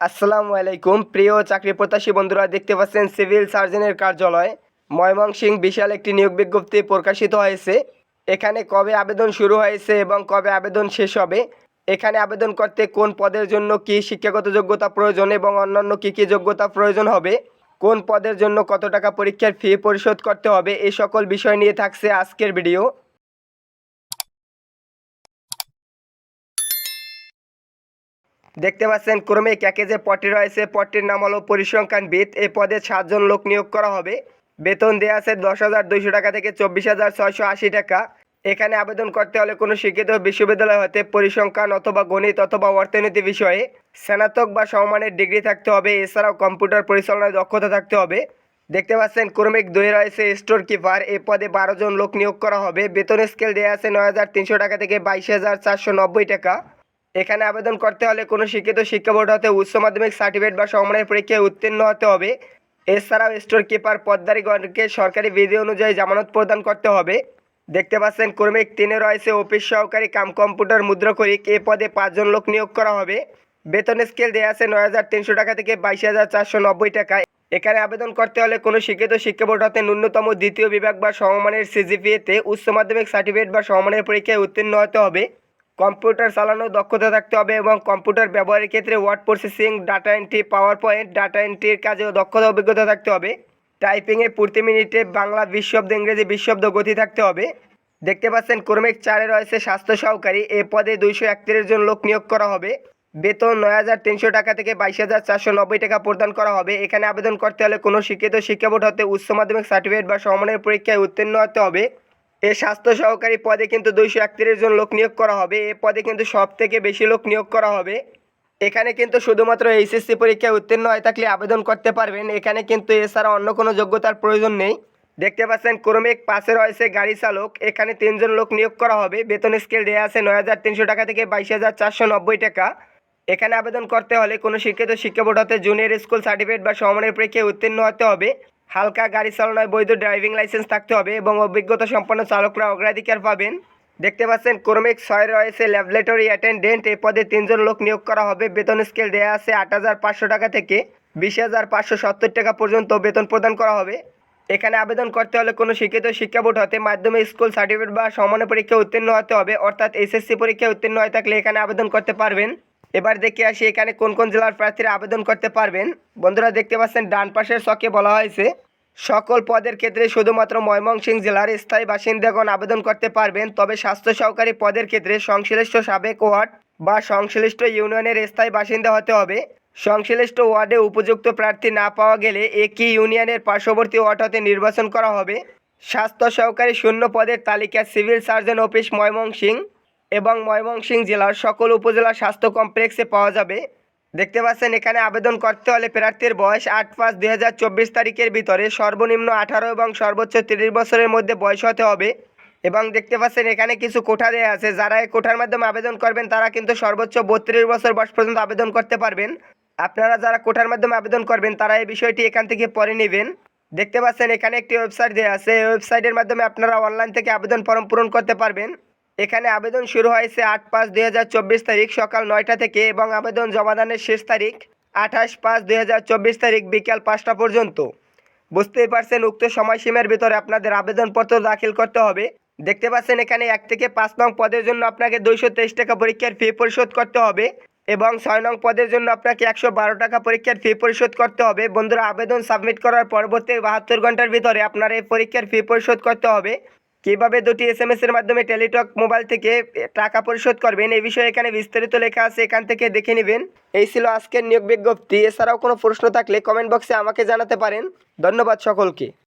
আসসালামু আলাইকুম। প্রিয় চাকরি প্রত্যাশী বন্ধুরা, দেখতে পাচ্ছেন সিভিল সার্জনের কার্যালয়। ময়মনসিংহ বিশাল একটি নিয়োগ বিজ্ঞপ্তি প্রকাশিত হয়েছে। এখানে কবে আবেদন শুরু হয়েছে এবং কবে আবেদন শেষ হবে? এখানে আবেদন করতে কোন পদের জন্য কি শিক্ষাগত যোগ্যতা প্রয়োজন এবং অন্যান্য কি কি যোগ্যতা প্রয়োজন হবে? কোন পদের জন্য কত টাকা পরীক্ষার ফি পরিশোধ করতে হবে? এই সকল বিষয় নিয়ে থাকছে আজকের ভিডিও। দেখতে পাচ্ছেন ক্রমিক একে যে পদটি রয়েছে, পদটির নাম হলো পরিসংখ্যানবিদ এই পদে সাতজন লোক নিয়োগ করা হবে। বেতন দেওয়া আছে দশ হাজার দুইশো টাকা থেকে চব্বিশ হাজার ছয়শো আশি টাকা। এখানে আবেদন করতে হলে কোনো শিক্ষিত বিশ্ববিদ্যালয় হতে পরিসংখ্যান অথবা গণিত অথবা অর্থনীতি বিষয়ে স্নাতক বা সমমানের ডিগ্রি থাকতে হবে। এছাড়াও কম্পিউটার পরিচালনায় দক্ষতা থাকতে হবে। দেখতে পাচ্ছেন ক্রমিক দুই রয়েছে স্টোর কিপার এ পদে বারো জন লোক নিয়োগ করা হবে। বেতন স্কেল দেওয়া আছে নয় হাজার তিনশো টাকা থেকে বাইশ হাজার চারশো নব্বই টাকা। এখানে আবেদন করতে হলে কোনো শিক্ষিত শিক্ষা বোর্ড হতে উচ্চ মাধ্যমিক সার্টিফিকেট বা সমমানের পরীক্ষায় উত্তীর্ণ হতে হবে। এছাড়াও স্টোর কিপার পদ্মারীগণকে সরকারি বিধি অনুযায়ী জামানত প্রদান করতে হবে। দেখতে পাচ্ছেন, ক্রমিক তিনে রয়েছে অফিস সহকারী কাম কম্পিউটার মুদ্রাকরিক এ পদে পাঁচজন লোক নিয়োগ করা হবে। বেতন স্কেল দেওয়া আছে নয় হাজার তিনশো টাকা থেকে বাইশ হাজার চারশো নব্বই টাকা এখানে আবেদন করতে হলে কোনো শিক্ষিত শিক্ষা বোর্ড হতে ন্যূনতম দ্বিতীয় বিভাগ বা সমমানের সিজিপিএতে উচ্চ মাধ্যমিক সার্টিফিকেট বা সমমানের পরীক্ষায় উত্তীর্ণ হতে হবে। কম্পিউটার চালানোর দক্ষতা থাকতে হবে এবং কম্পিউটার ব্যবহারের ক্ষেত্রে word processing, data entry PowerPoint data এন্ট্রির কাজেও দক্ষতা, অভিজ্ঞতা থাকতে হবে। টাইপিংয়ে প্রতি মিনিটে বাংলা বিশ শব্দ ইংরেজি বিশ শব্দ গতি থাকতে হবে। দেখতে পাচ্ছেন ক্রমিক চারে রয়েছে স্বাস্থ্য সহকারী। এ পদে দুইশো একত্রিশ জন লোক নিয়োগ করা হবে। বেতন নয় হাজার তিনশো টাকা থেকে বাইশ হাজার চারশো নব্বই টাকা প্রদান করা হবে। এখানে আবেদন করতে হলে কোনো শিক্ষিত শিক্ষা বোর্ড হতে উচ্চ মাধ্যমিক সার্টিফিকেট বা সমমানের পরীক্ষায় উত্তীর্ণ হতে হবে। এ স্বাস্থ্য সহকারী পদে কিন্তু দুইশো একত্রিশ জন লোক নিয়োগ করা হবে। এ পদে কিন্তু সব থেকে বেশি লোক নিয়োগ করা হবে। এখানে কিন্তু শুধুমাত্র এইচএসসি পরীক্ষায় উত্তীর্ণ হয়ে থাকলে আবেদন করতে পারবেন। এখানে কিন্তু এছাড়া অন্য কোনো যোগ্যতার প্রয়োজন নেই। দেখতে পাচ্ছেন, ক্রমিক পাশে রয়েছে গাড়ি চালক। এখানে তিনজন লোক নিয়োগ করা হবে। বেতন স্কেল দেওয়া আছে নয় হাজার তিনশো টাকা থেকে বাইশ হাজার চারশো নব্বই টাকা। এখানে আবেদন করতে হলে কোনো শিক্ষিত শিক্ষা বোর্ড হতে জুনিয়র স্কুল সার্টিফিকেট বা সমমানের পরীক্ষায় উত্তীর্ণ হতে হবে। হালকা গাড়ি চালানোয় বৈধ ড্রাইভিং লাইসেন্স থাকতে হবে এবং অভিজ্ঞতা সম্পন্ন চালকরা অগ্রাধিকার পাবেন। দেখতে পাচ্ছেন ক্রমিক ছয় রয়েছে, ল্যাবরেটরি অ্যাটেন্ডেন্ট এই পদে তিনজন লোক নিয়োগ করা হবে। বেতন স্কেল দেওয়া আছে আট হাজার পাঁচশো টাকা থেকে বিশ হাজার পাঁচশো সত্তর টাকা পর্যন্ত বেতন প্রদান করা হবে। এখানে আবেদন করতে হলে কোনো শিক্ষিত শিক্ষা বোর্ড হতে মাধ্যমিক স্কুল সার্টিফিকেট বা সমান্য পরীক্ষায় উত্তীর্ণ হতে হবে, অর্থাৎ এসএসসি পরীক্ষায় উত্তীর্ণ হয়ে থাকলে এখানে আবেদন করতে পারবেন। এবার দেখে আসি এখানে কোন কোন জেলার প্রার্থীরা আবেদন করতে পারবেন। বন্ধুরা দেখতে পাচ্ছেন, ডান পাশের ছকে বলা হয়েছে, সকল পদের ক্ষেত্রে শুধুমাত্র ময়মনসিংহ জেলার স্থায়ী বাসিন্দাগণ আবেদন করতে পারবেন, তবে স্বাস্থ্য সহকারী পদের ক্ষেত্রে সংশ্লিষ্ট সাবেক ওয়ার্ড বা সংশ্লিষ্ট ইউনিয়নের স্থায়ী বাসিন্দা হতে হবে। সংশ্লিষ্ট ওয়ার্ডে উপযুক্ত প্রার্থী না পাওয়া গেলে একই ইউনিয়নের পার্শ্ববর্তী ওয়ার্ড হতে নির্বাচন করা হবে। স্বাস্থ্য সহকারী শূন্য পদের তালিকা সিভিল সার্জন অফিস ময়মনসিংহ এবং ময়মনসিংহ জেলার সকল উপজেলা স্বাস্থ্য কমপ্লেক্সে পাওয়া যাবে। দেখতে পাচ্ছেন, এখানে আবেদন করতে হলে প্রার্থীর বয়স আট পাঁচ দুই হাজার চব্বিশ তারিখের ভিতরে সর্বনিম্ন আঠারো এবং সর্বোচ্চ তিরিশ বছরের মধ্যে বয়স হতে হবে। এবং দেখতে পাচ্ছেন, এখানে কিছু কোঠা দেওয়া আছে। যারা এই কোঠার মাধ্যমে আবেদন করবেন, তারা কিন্তু সর্বোচ্চ বত্রিশ বছর বয়স পর্যন্ত আবেদন করতে পারবেন। আপনারা যারা কোঠার মাধ্যমে আবেদন করবেন, তারা এই বিষয়টি এখান থেকে পরে নেবেন। দেখতে পাচ্ছেন, এখানে একটি ওয়েবসাইট দেওয়া আছে। এই ওয়েবসাইটের মাধ্যমে আপনারা অনলাইন থেকে আবেদন ফর্ম পূরণ করতে পারবেন। এখানে আবেদন শুরু হয়েছে আট পাঁচ দুই তারিখ সকাল নয়টা থেকে এবং আবেদন জমাদানের শেষ তারিখ আঠাশ পাঁচ দুই তারিখ বিকাল পাঁচটা পর্যন্ত। বুঝতেই পারছেন, উক্ত সময়সীমার ভিতরে আপনাদের আবেদনপত্র দাখিল করতে হবে। দেখতে পাচ্ছেন, এখানে এক থেকে পাঁচ নং পদের জন্য আপনাকে দুইশো তেইশ টাকা পরীক্ষার ফি পরিশোধ করতে হবে এবং ছয় নং পদের জন্য আপনাকে একশো বারো টাকা পরীক্ষার ফি পরিশোধ করতে হবে। বন্ধুরা, আবেদন সাবমিট করার পরবর্তী বাহাত্তর ঘণ্টার ভিতরে আপনার এই পরীক্ষার ফি পরিশোধ করতে হবে। কীভাবে দুটি এস এম এর মাধ্যমে টেলিটক মোবাইল থেকে টাকা পরিশোধ করবেন? এই বিষয়ে এখানে বিস্তারিত লেখা আছে, এখান থেকে দেখে নেবেন। এই ছিল আজকের নিয়োগ বিজ্ঞপ্তি। এছাড়াও কোনো প্রশ্ন থাকলে কমেন্ট বক্সে আমাকে জানাতে পারেন। ধন্যবাদ সকলকে।